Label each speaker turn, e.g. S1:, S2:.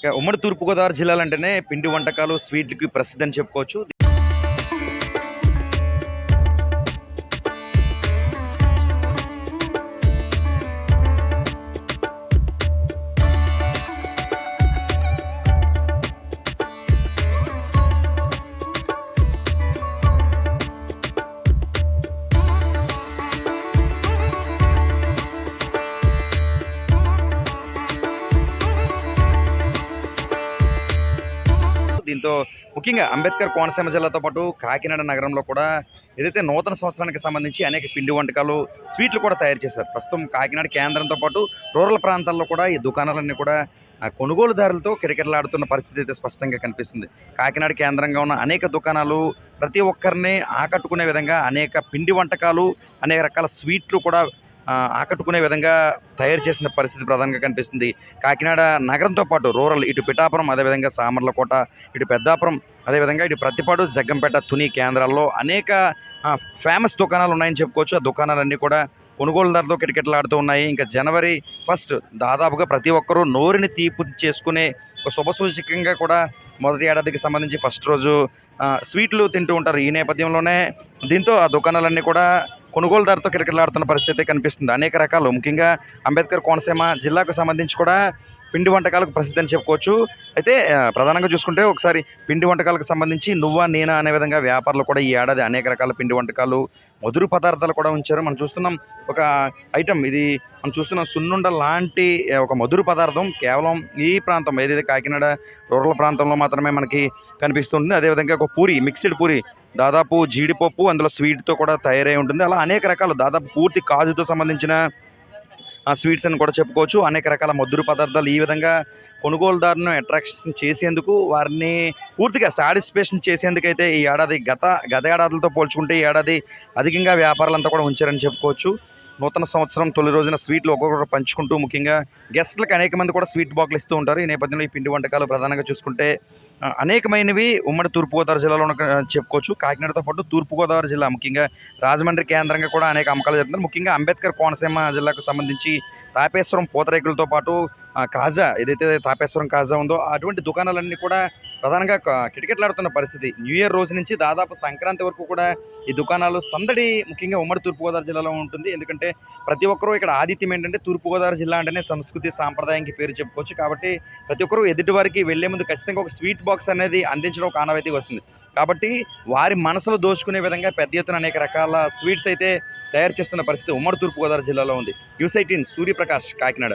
S1: ఇక ఉమ్మడి తూర్పుగోదావరి జిల్లాలంటేనే పిండి వంటకాలు స్వీట్లకి ప్రసిద్ధి అని చెప్పుకోవచ్చు. దీంతో ముఖ్యంగా అంబేద్కర్ కోనసీమ జిల్లాతో పాటు కాకినాడ నగరంలో కూడా ఏదైతే నూతన సంవత్సరానికి సంబంధించి అనేక పిండి వంటకాలు స్వీట్లు కూడా తయారు చేశారు. ప్రస్తుతం కాకినాడ కేంద్రంతో పాటు రూరల్ ప్రాంతాల్లో కూడా ఈ దుకాణాలన్నీ కూడా కొనుగోలుదారులతో కిటకిటలాడుతున్న పరిస్థితి అయితే స్పష్టంగా కనిపిస్తుంది. కాకినాడ కేంద్రంగా ఉన్న అనేక దుకాణాలు ప్రతి ఒక్కరిని ఆకట్టుకునే విధంగా అనేక పిండి వంటకాలు అనేక రకాల స్వీట్లు కూడా ఆకట్టుకునే విధంగా తయారు చేసిన పరిస్థితి ప్రధానంగా కనిపిస్తుంది. కాకినాడ నగరంతో పాటు రూరల్ ఇటు పిఠాపురం అదేవిధంగా సామర్లకోట ఇటు పెద్దాపురం అదేవిధంగా ఇటు ప్రతిపాడు జగ్గంపేట తుని కేంద్రాల్లో అనేక ఫేమస్ దుకాణాలు ఉన్నాయని చెప్పుకోవచ్చు. ఆ దుకాణాలన్నీ కూడా కొనుగోలుదారులతో కిటకిటలాడుతూ ఉన్నాయి. ఇంకా జనవరి ఫస్ట్ దాదాపుగా ప్రతి ఒక్కరూ నోరుని తీపు చేసుకునే ఒక శుభసూచకంగా కూడా మొదటి ఏడాదికి సంబంధించి ఫస్ట్ రోజు స్వీట్లు తింటూ ఉంటారు. ఈ నేపథ్యంలోనే దీంతో ఆ దుకాణాలన్నీ కూడా కొనుగోలుదారుతో కిటకిటలాడుతున్న పరిస్థితి కనిపిస్తుంది. అనేక రకాలు. ముఖ్యంగా అంబేద్కర్ కోనసీమ జిల్లాకు సంబంధించి కూడా పిండి వంటకాలకు ప్రసిద్ధి అని చెప్పుకోవచ్చు. అయితే ప్రధానంగా చూసుకుంటే ఒకసారి పిండి వంటకాలకు సంబంధించి నువ్వా నేనా అనే విధంగా వ్యాపారులు కూడా ఈ ఏడాది అనేక రకాల పిండి వంటకాలు మధుర పదార్థాలు కూడా ఉంచారు. మనం చూస్తున్నాం ఒక ఐటమ్ ఇది మనం చూస్తున్న సున్నుండ లాంటి ఒక మధుర పదార్థం కేవలం ఈ ప్రాంతం ఏదైతే కాకినాడ రూరల్ ప్రాంతంలో మాత్రమే మనకి కనిపిస్తుంది అదేవిధంగా ఒక పూరి మిక్స్డ్ పూరి దాదాపు జీడిపప్పు అందులో స్వీట్తో కూడా తయారై ఉంటుంది. అలా అనేక రకాలు దాదాపు పూర్తి కాజుతో సంబంధించిన ఆ స్వీట్స్ అని కూడా చెప్పుకోవచ్చు. అనేక రకాల మధుర పదార్థాలు ఈ విధంగా కొనుగోలుదారును అట్రాక్షన్ చేసేందుకు వారిని పూర్తిగా సాటిస్ఫాక్షన్ చేసేందుకైతే ఈ ఏడాది గత గత ఏడాదులతో పోల్చుకుంటే ఈ ఏడాది అధికంగా వ్యాపారాలంతా కూడా ఉంచారని చెప్పుకోవచ్చు. నూతన సంవత్సరం తొలి రోజున స్వీట్లు ఒక్కొక్కరు పంచుకుంటూ ముఖ్యంగా గెస్ట్లకు అనేక మంది కూడా స్వీట్ బాక్లు ఇస్తూ ఉంటారు. ఈ నేపథ్యంలో ఈ పిండి వంటకాలు ప్రధానంగా చూసుకుంటే అనేకమైనవి ఉమ్మడి తూర్పుగోదావరి జిల్లాలో ఉన్న చెప్పుకోవచ్చు. కాకినాడతో పాటు తూర్పుగోదావరి జిల్లా ముఖ్యంగా రాజమండ్రి కేంద్రంగా కూడా అనేక అమ్మకాలు జరుగుతున్నారు ముఖ్యంగా అంబేద్కర్ కోనసీమ జిల్లాకు సంబంధించి తాపేశ్వరం పూతరేకులతో పాటు కాజా ఏదైతే తాపేశ్వరం కాజా ఉందో అటువంటి దుకాణాలన్నీ కూడా ప్రధానంగా కిటకిటలాడుతున్న పరిస్థితి. న్యూ ఇయర్ రోజు నుంచి దాదాపు సంక్రాంతి వరకు కూడా ఈ దుకాణాలు సందడి ముఖ్యంగా ఉమ్మడి తూర్పుగోదావరి జిల్లాలో ఉంటుంది. ఎందుకంటే ప్రతి ఒక్కరూ ఇక్కడ ఆదిత్యం ఏంటంటే తూర్పుగోదావరి జిల్లా అంటేనే సంస్కృతి సాంప్రదాయానికి పేరు చెప్పుకోవచ్చు. కాబట్టి ప్రతి ఒక్కరూ ఎదుటి వారికి వెళ్ళే ముందు ఖచ్చితంగా ఒక స్వీట్ బాక్స్ అనేది అందించడం ఒక ఆనవాయితీ వస్తుంది. కాబట్టి వారి మనసులో దోచుకునే విధంగా పెద్ద ఎత్తున అనేక రకాల స్వీట్స్ అయితే తయారు చేస్తున్న పరిస్థితి ఉమ్మడి తూర్పుగోదావరి జిల్లాలో ఉంది. యూసైటీన్ సూర్యప్రకాష్ కాకినాడ.